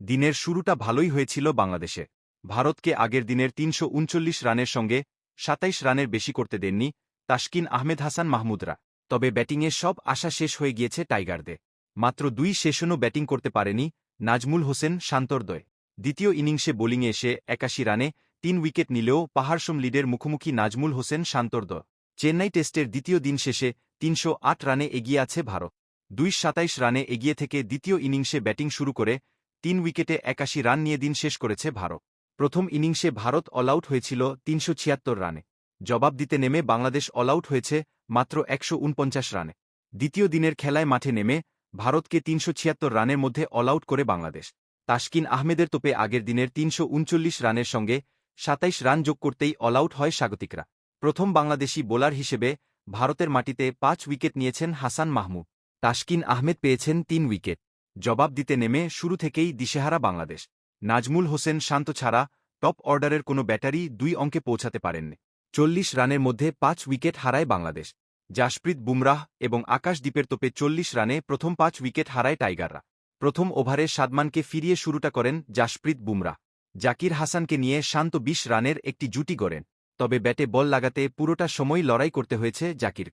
দিনের শুরুটা ভালোই হয়েছিল বাংলাদেশে। ভারতকে আগের দিনের তিনশো উনচল্লিশ রানের সঙ্গে সাতাইশ রানের বেশি করতে দেননি তাসকিন আহমেদ হাসান মাহমুদরা। তবে ব্যাটিংয়ে সব আশা শেষ হয়ে গিয়েছে টাইগারদের। মাত্র দুই সেশনও ব্যাটিং করতে পারেনি নাজমুল হোসেন শান্তর্দয়। দ্বিতীয় ইনিংসে বোলিংয়ে এসে একাশি রানে তিন উইকেট নিলেও পাহাড়সম লিডের মুখোমুখি নাজমুল হোসেন শান্তর্দয়। চেন্নাই টেস্টের দ্বিতীয় দিন শেষে তিনশো আট রানে এগিয়ে আছে ভারত। দুই সাতাইশ রানে এগিয়ে থেকে দ্বিতীয় ইনিংসে ব্যাটিং শুরু করে তিন উইকেটে একাশি রান নিয়ে দিন শেষ করেছে ভারত। প্রথম ইনিংসে ভারত অলআউট হয়েছিল তিনশো ছিয়াত্তর রানে। জবাব দিতে নেমে বাংলাদেশ অলআউট হয়েছে মাত্র একশো উনপঞ্চাশ রানে। দ্বিতীয় দিনের খেলায় মাঠে নেমে ভারতকে তিনশো ছিয়াত্তর রানের মধ্যে অলআউট করে বাংলাদেশ। তাসকিন আহমেদের তোপে আগের দিনের তিনশো উনচল্লিশ রানের সঙ্গে সাতাইশ রান যোগ করতেই অলআউট হয় স্বাগতিকরা। প্রথম বাংলাদেশি বোলার হিসেবে ভারতের মাটিতে পাঁচ উইকেট নিয়েছেন হাসান মাহমুদ। তাসকিন আহমেদ পেয়েছেন তিন উইকেট। জবাব দিতে নেমে শুরু থেকেই দিশেহারা বাংলাদেশ। নাজমুল হোসেন শান্ত ছাড়া টপ অর্ডারের কোনো ব্যাটারি দুই অঙ্কে পৌঁছাতে পারেননি। চল্লিশ রানের মধ্যে পাঁচ উইকেট হারায় বাংলাদেশ। জাসপ্রীত বুমরাহ এবং আকাশদ্বীপের তোপে চল্লিশ রানে প্রথম পাঁচ উইকেট হারায় টাইগাররা। প্রথম ওভারে সাদমানকে ফিরিয়ে শুরুটা করেন জাসপ্রীত বুমরাহ। জাকির হাসানকে নিয়ে শান্ত বিশ রানের একটি জুটি গড়েন। তবে ব্যাটে বল লাগাতে পুরোটা সময় লড়াই করতে হয়েছে জাকির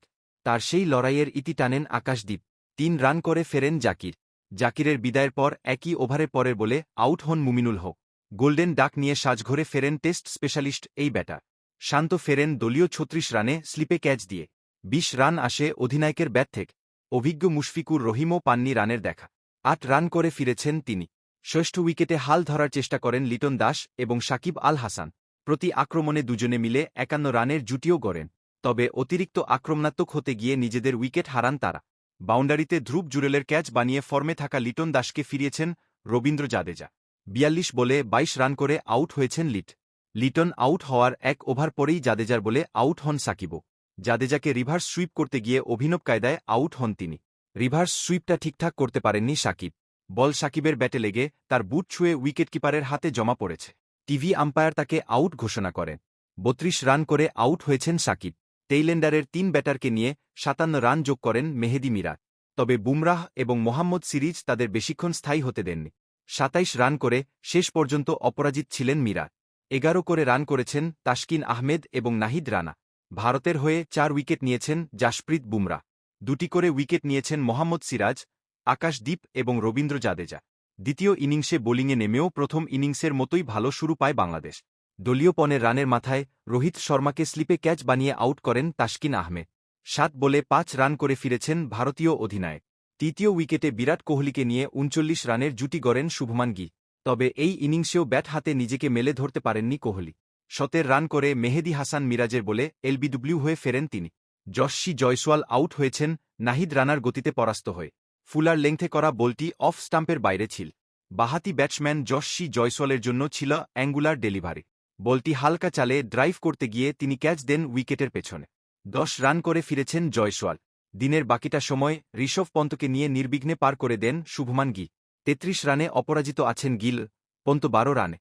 তার সেই লড়াইয়ের ইতি টানেন আকাশদ্বীপ তিন রান করে ফেরেন জাকির। জাকিরের বিদায়ের পর একই ওভারে পরের বলে আউট হন মুমিনুল হক। গোল্ডেন ডাক নিয়ে সাজঘরে ফেরেন টেস্ট স্পেশালিস্ট এই ব্যাটার। শান্ত ফেরেন দলীয় ছত্রিশ রানে স্লিপে ক্যাচ দিয়ে। বিশ রান আসে অধিনায়কের ব্যাট থেকে। অভিজ্ঞ মুশফিকুর রহিমও পাননি রানের দেখা। আট রান করে ফিরেছেন তিনি। ষষ্ঠ উইকেটে হাল ধরার চেষ্টা করেন লিটন দাস এবং সাকিব আল হাসান। প্রতি আক্রমণে দুজনে মিলে একান্ন রানের জুটিও গড়েন। তবে অতিরিক্ত আক্রমণাত্মক হতে গিয়ে নিজেদের উইকেট হারান তারা। বাউন্ডারিতে ধ্রুব জুরেলের ক্যাচ বানিয়ে ফর্মে থাকা লিটন দাসকে ফিরিয়েছেন রবীন্দ্র জাদেজা। বিয়াল্লিশ বলে ২২ রান করে আউট হয়েছেন লিট। লিটন আউট হওয়ার এক ওভার পরেই জাদেজার বলে আউট হন সাকিবও। জাদেজাকে রিভার্স সুইপ করতে গিয়ে অভিনব কায়দায় আউট হন তিনি। রিভার্স সুইপটা ঠিকঠাক করতে পারেননি সাকিব। বল সাকিবের ব্যাটে লেগে তার বুট ছুঁয়ে উইকেটকিপারের হাতে জমা পড়েছে। টিভি আম্পায়ার তাকে আউট ঘোষণা করেন। বত্রিশ রান করে আউট হয়েছেন সাকিব। টেইলেন্ডারের তিন ব্যাটারকে নিয়ে সাতান্ন রান যোগ করেন মেহেদি মিরাজ তবে বুমরাহ এবং মোহাম্মদ সিরিজ তাদের বেশিক্ষণ স্থায়ী হতে দেননি। সাতাইশ রান করে শেষ পর্যন্ত অপরাজিত ছিলেন মিরাজ এগারো করে রান করেছেন তাসকিন আহমেদ এবং নাহিদ রানা। ভারতের হয়ে চার উইকেট নিয়েছেন জাসপ্রীত বুমরা দুটি করে উইকেট নিয়েছেন মোহাম্মদ সিরাজ আকাশদ্বীপ এবং রবীন্দ্র জাদেজা। দ্বিতীয় ইনিংসে বোলিংয়ে নেমেও প্রথম ইনিংসের মতোই ভালো শুরু পায় বাংলাদেশ। দলীয় পনেরো রানের মাথায় রোহিত শর্মাকে স্লিপে ক্যাচ বানিয়ে আউট করেন তাসকিন আহমেদ। সাত বলে পাঁচ রান করে ফিরেছেন ভারতীয় অধিনায়ক। তৃতীয় উইকেটে বিরাট কোহলিকে নিয়ে উনচল্লিশ রানের জুটি গড়েন শুভমান গি। তবে এই ইনিংসেও ব্যাট হাতে নিজেকে মেলে ধরতে পারেননি কোহলি। শতের রান করে মেহেদি হাসান মিরাজের বলে এলবিডব্লিউ হয়ে ফেরেন তিনি। যশী জয়সওয়াল আউট হয়েছেন, নাহিদ রানার গতিতে পরাস্ত হয়ে। ফুলার লেংথে করা বলটি অফ স্টাম্পের বাইরে ছিল। বাহাতি ব্যাটসম্যান যশী জয়সওয়ালের জন্য ছিল অ্যাঙ্গুলার ডেলিভারি। বলটি হালকা চালে ড্রাইভ করতে গিয়ে তিনি ক্যাচ দেন উইকেটের পেছনে। দশ রান করে ফিরেছেন জয়সওয়াল। দিনের বাকিটা সময় ঋষভ পন্তকে নিয়ে নির্বিঘ্নে পার করে দেন শুভমান গি। তেত্রিশ রানে অপরাজিত আছেন গিল, পন্ত বারো রানে।